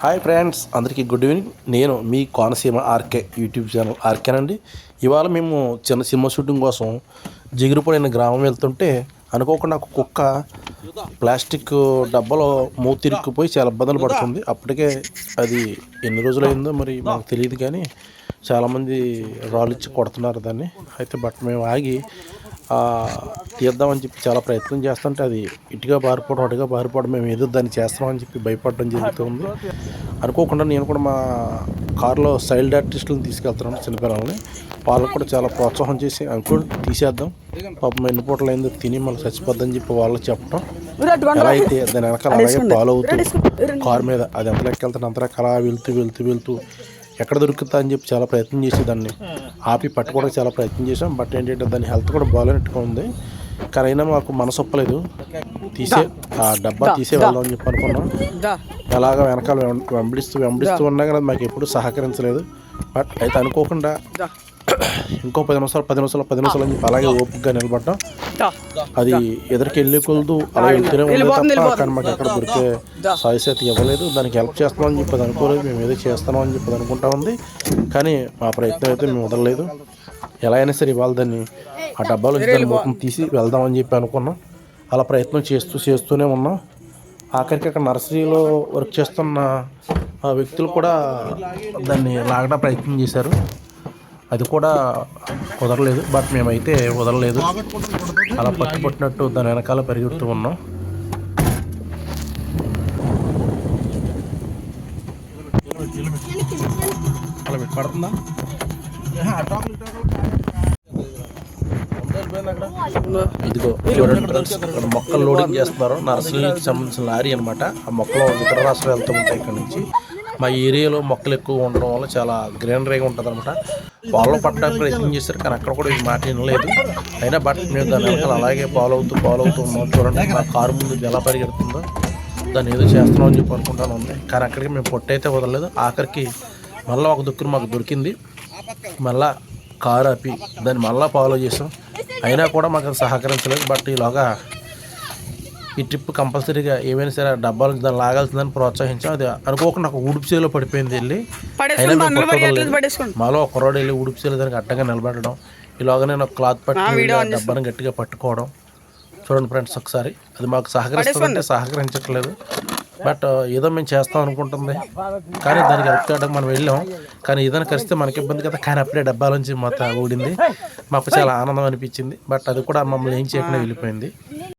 Hi friends అందరికీ good evening. నేను మీ కోనసీమ ఆర్కే యూట్యూబ్ ఛానల్ ఆర్కేనండి. ఇవాళ మేము చిన్న సినిమా షూటింగ్ కోసం జిగురుపడిన గ్రామం వెళ్తుంటే అనుకోకుండా ఒక కుక్క ప్లాస్టిక్ డబ్బాలో మూతిరిక్కుపోయి చాలా ఇబ్బందులు పడుతుంది. అప్పటికే అది ఎన్ని రోజులు అయిందో మరి మాకు తెలియదు కానీ చాలామంది రాళ్ళు ఇచ్చి కొడుతున్నారు దాన్ని. అయితే బట్ మేము ఆగి తీద్దామని చెప్పి చాలా ప్రయత్నం చేస్తుంటే అది ఇటుగా బారిపోవడం అటుగా బారిపోవడం మేము ఏదో దాన్ని చేస్తామని చెప్పి భయపడడం జరుగుతుంది అనుకోకుండా నేను కూడా మా కారులో సైల్డ్ ఆర్టిస్టులను తీసుకెళ్తున్నాను చిన్నపిల్లల్ని. వాళ్ళకు కూడా చాలా ప్రోత్సాహం చేసి అనుకో తీసేద్దాం. పాపం ఎన్ని పూటలు అయిందో తిని మళ్ళీ చచ్చిపోద్దని చెప్పి వాళ్ళకి చెప్పడం ఎలా అయితే దాని వెనకాల అలాగే ఫాలో అవుతూ కారు మీద అది ఎంత లెక్క వెళ్తాను అంత లెక్క అలా వెళ్తూ వెళ్తూ వెళ్తూ ఎక్కడ దొరుకుతా అని చెప్పి చాలా ప్రయత్నం చేసి దాన్ని ఆపి పట్టుకోవడానికి చాలా ప్రయత్నం చేసాం బట్ ఏంటంటే దాని హెల్త్ కూడా బాగాలేనట్టుగా ఉంది. కానీ అయినా మాకు మనసు ఒప్పలేదు. తీసే ఆ డబ్బా తీసే వెళ్దాం అని చెప్పి అనుకున్నాం. ఎలాగ వెనకాల వెంబడిస్తూ వెంబడిస్తూ ఉన్నా కానీ మాకు ఎప్పుడు సహకరించలేదు. బట్ అయితే అనుకోకుండా ఇంకో పది నిమిషాలు పది నిమిషాలు పది నిమిషాలు అని చెప్పి అలాగే ఓపికగా నిలబడ్డాం. అది ఎదురుకి వెళ్ళి కొలుతూ అలా వెళ్తూనే ఉంది తప్ప కానీ మాకు ఎక్కడ దొరికే సాయిస్ అయితే ఇవ్వలేదు. దానికి హెల్ప్ చేస్తామని అని చెప్పి అనుకోలేదు. మేము ఏదో చేస్తామని అని చెప్పి అనుకుంటా ఉంది. కానీ మా ప్రయత్నం అయితే మేము వదలలేదు. ఎలా అయినా సరే ఇవాళ దాన్ని ఆ డబ్బాలో దాన్ని ముఖం తీసి వెళ్దామని చెప్పి అనుకున్నాం. అలా ప్రయత్నం చేస్తూ చేస్తూనే ఉన్నాం. ఆఖరికి అక్కడ నర్సరీలో వర్క్ చేస్తున్న ఆ వ్యక్తులు కూడా దాన్ని లాగడం ప్రయత్నం చేశారు. అది కూడా కుదరలేదు బట్ మేమైతే వదలలేదు. అలా పట్టు పట్టినట్టు దాని వెనకాల పరిగెడుతూ ఉన్నాం. అలా పెట్టి పడుతుందా? ఇదిగో చూడండి ఫ్రెండ్స్, ఇక్కడ మొక్కలు లోడింగ్ చేస్తున్నారు. నర్సరీకి సంబంధించిన లారీ అనమాట ఆ మొక్కలు ఇతర రాష్ట్రాలు వెళ్తూ ఉంటాయి ఇక్కడ నుంచి. మా ఏరియాలో మొక్కలు ఎక్కువ ఉండడం వల్ల చాలా గ్రీనరీగా ఉంటుంది అనమాట వాళ్ళు పట్టడానికి ప్రయత్నం చేశారు కానీ అక్కడ కూడా ఇది మాట వినలేదు. అయినా బట్ మేము దాని వెనకాల అలాగే ఫాలో అవుతూ ఫాలో అవుతూ ఉన్నాం. చూడండి మా కారు ముందు ఎలా పరిగెడుతుందో. దాన్ని ఏదో చేస్తున్నాం అని చెప్పి అనుకుంటాను ఉంది. కానీ అక్కడికి మేము పొట్టయితే వదలలేదు. ఆఖరికి మళ్ళీ ఒక దుక్కును మాకు దొరికింది. మళ్ళా కారు ఆపి దాన్ని మళ్ళీ ఫాలో చేసాం. అయినా కూడా మాకు అది సహకరించలేదు. బట్ ఈలోగా ఈ ట్రిప్ కంపల్సరీగా ఏమైనా సరే ఆ డబ్బాలు దాన్ని లాగాల్సిందని ప్రోత్సహించాం. అది అనుకోకుండా ఒక ఉడుపుచేలో పడిపోయింది వెళ్ళి. మాలో ఒక కుర్రాడు వెళ్ళి ఉడుపుచేలో దానికి అడ్డంగా నిలబెట్టడం ఈలోగా నేను ఒక క్లాత్ పట్టి ఆ డబ్బాని గట్టిగా పట్టుకోవడం. చూడండి ఫ్రెండ్స్ ఒకసారి. అది మాకు సహకరిస్తుందంటే సహకరించట్లేదు. బట్ ఏదో మేము చేస్తాం అనుకుంటుంది. కానీ దానికి హెల్ప్ చేయడానికి మనం వెళ్ళాం. కానీ ఏదైనా కలిస్తే మనకి ఇబ్బంది కదా. కానీ అప్పుడే డబ్బాలోంచి మొత్తం ఊడింది. మాకు చాలా ఆనందం అనిపించింది. బట్ అది కూడా మమ్మల్ని ఏం చేయకుండా వెళ్ళిపోయింది.